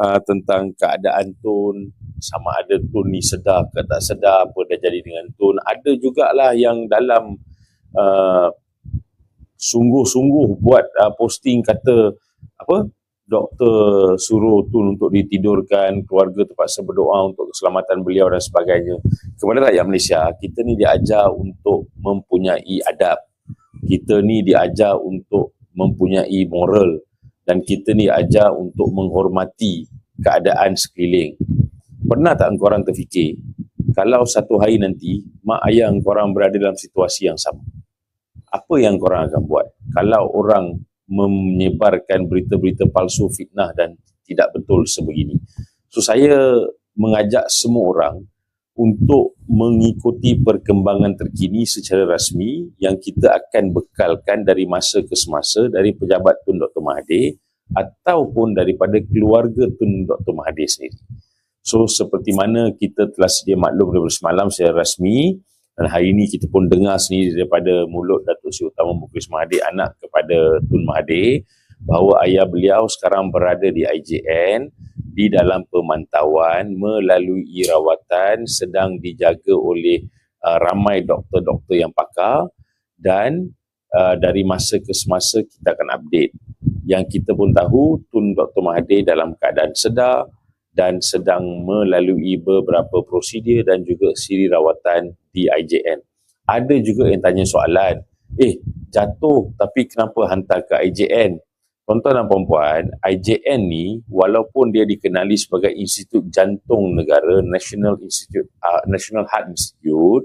uh, tentang keadaan Tun. Sama ada Tun ni sedar ke tak sedar apa dah jadi dengan Tun. Ada jugalah yang dalam uh, sungguh-sungguh buat uh, posting kata apa doktor suruh Tun untuk ditidurkan keluarga terpaksa berdoa untuk keselamatan beliau dan sebagainya. Kepada rakyat Malaysia kita ni diajar untuk mempunyai adab. Kita ni diajar untuk mempunyai moral dan kita ni ajar untuk menghormati keadaan sekeliling. Pernah tak korang terfikir kalau satu hari nanti mak ayah korang berada dalam situasi yang sama? Apa yang korang akan buat? Kalau orang menyebarkan berita-berita palsu, fitnah dan tidak betul sebegini. So saya mengajak semua orang untuk mengikuti perkembangan terkini secara rasmi yang kita akan bekalkan dari masa ke semasa dari pejabat Tun Dr. Mahathir ataupun daripada keluarga Tun Dr. Mahathir sendiri. So seperti mana kita telah sedia maklum daripada semalam secara rasmi dan hari ini kita pun dengar sendiri daripada mulut Datuk Seri Utama Muklis Mahathir anak kepada Tun Mahathir bahawa ayah beliau sekarang berada di IJN di dalam pemantauan melalui rawatan sedang dijaga oleh uh, ramai doktor-doktor yang pakar dan uh, dari masa ke semasa kita akan update. Yang kita pun tahu Tun Dr. Mahathir dalam keadaan sedar dan sedang melalui beberapa prosedur dan juga siri rawatan di IJN. Ada juga yang tanya soalan, eh jatuh tapi kenapa hantar ke IJN? Tuan-tuan dan puan-puan, IJN ni walaupun dia dikenali sebagai Institut Jantung Negara, National Institute uh, National Heart Institute,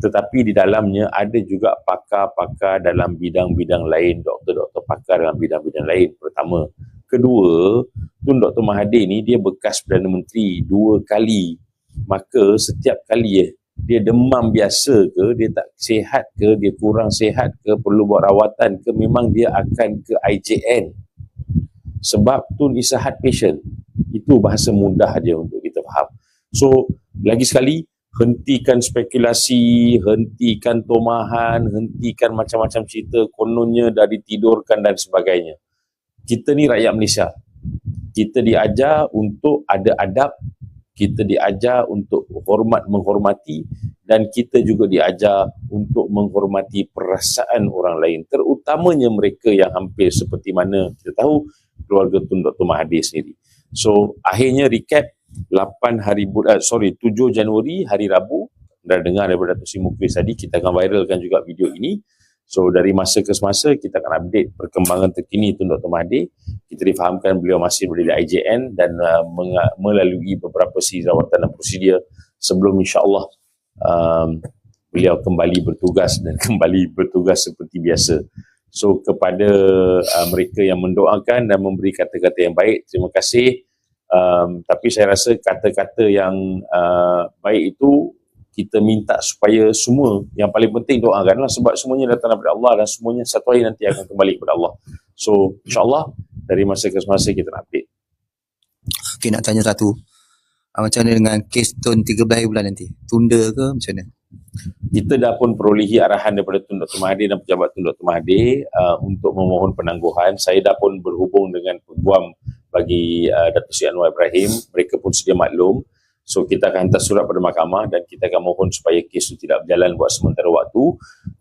tetapi di dalamnya ada juga pakar-pakar dalam bidang-bidang lain, doktor-doktor pakar dalam bidang-bidang lain. Pertama, kedua, Tun Dr. Mahathir ni dia bekas Perdana Menteri dua kali. Maka setiap kali eh, dia demam biasa ke, dia tak sihat ke, dia kurang sihat ke, perlu buat rawatan ke, memang dia akan ke IJN. Sebab tu is a heart patient. Itu bahasa mudah aja untuk kita faham. So, lagi sekali, hentikan spekulasi, hentikan tomahan, hentikan macam-macam cerita, kononnya dah ditidurkan dan sebagainya. Kita ni rakyat Malaysia. Kita diajar untuk ada adab kita diajar untuk hormat menghormati dan kita juga diajar untuk menghormati perasaan orang lain terutamanya mereka yang hampir seperti mana kita tahu keluarga Tun Dr. Mahathir sendiri. So akhirnya recap 8 hari uh, sorry 7 Januari hari Rabu dah dengar daripada Datuk Sri Muklis tadi kita akan viralkan juga video ini So dari masa ke semasa kita akan update perkembangan terkini Tun Dr. Mahathir. Kita difahamkan beliau masih berada di IJN dan uh, melalui beberapa siri rawatan dan prosedur sebelum insyaAllah um, beliau kembali bertugas dan kembali bertugas seperti biasa. So kepada uh, mereka yang mendoakan dan memberi kata-kata yang baik, terima kasih. Um, tapi saya rasa kata-kata yang uh, baik itu kita minta supaya semua yang paling penting doakanlah sebab semuanya datang daripada Allah dan semuanya satu hari nanti akan kembali kepada Allah. So insyaAllah dari masa ke masa kita nak update. Okay nak tanya satu. Ah, macam mana dengan kes Tun 13 bulan nanti? Tunda ke macam mana? Kita dah pun perolehi arahan daripada Tun Dr. Mahathir dan pejabat Tun Dr. Mahathir uh, untuk memohon penangguhan. Saya dah pun berhubung dengan peguam bagi uh, Datuk Sri Anwar Ibrahim. Mereka pun sedia maklum. So kita akan hantar surat pada mahkamah dan kita akan mohon supaya kes itu tidak berjalan buat sementara waktu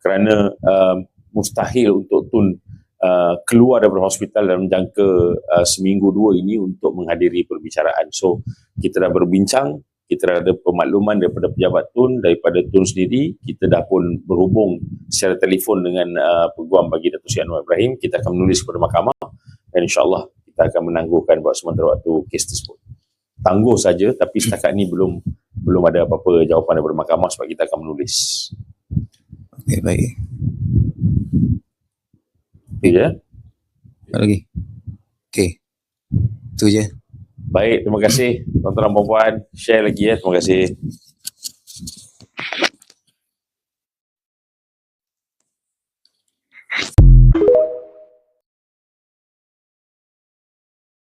kerana uh, mustahil untuk Tun uh, keluar daripada hospital dalam jangka uh, seminggu dua ini untuk menghadiri perbicaraan. So kita dah berbincang, kita dah ada pemakluman daripada pejabat Tun, daripada Tun sendiri, kita dah pun berhubung secara telefon dengan uh, peguam bagi Datuk Sri Anwar Ibrahim, kita akan menulis kepada mahkamah dan insyaAllah kita akan menangguhkan buat sementara waktu kes tersebut tangguh saja tapi setakat ni belum belum ada apa-apa jawapan daripada mahkamah sebab kita akan menulis. Okey, baik. Itu je. Tak lagi? Okey. Itu je. Baik, terima kasih tuan-tuan dan puan-puan. Share lagi ya. Terima kasih.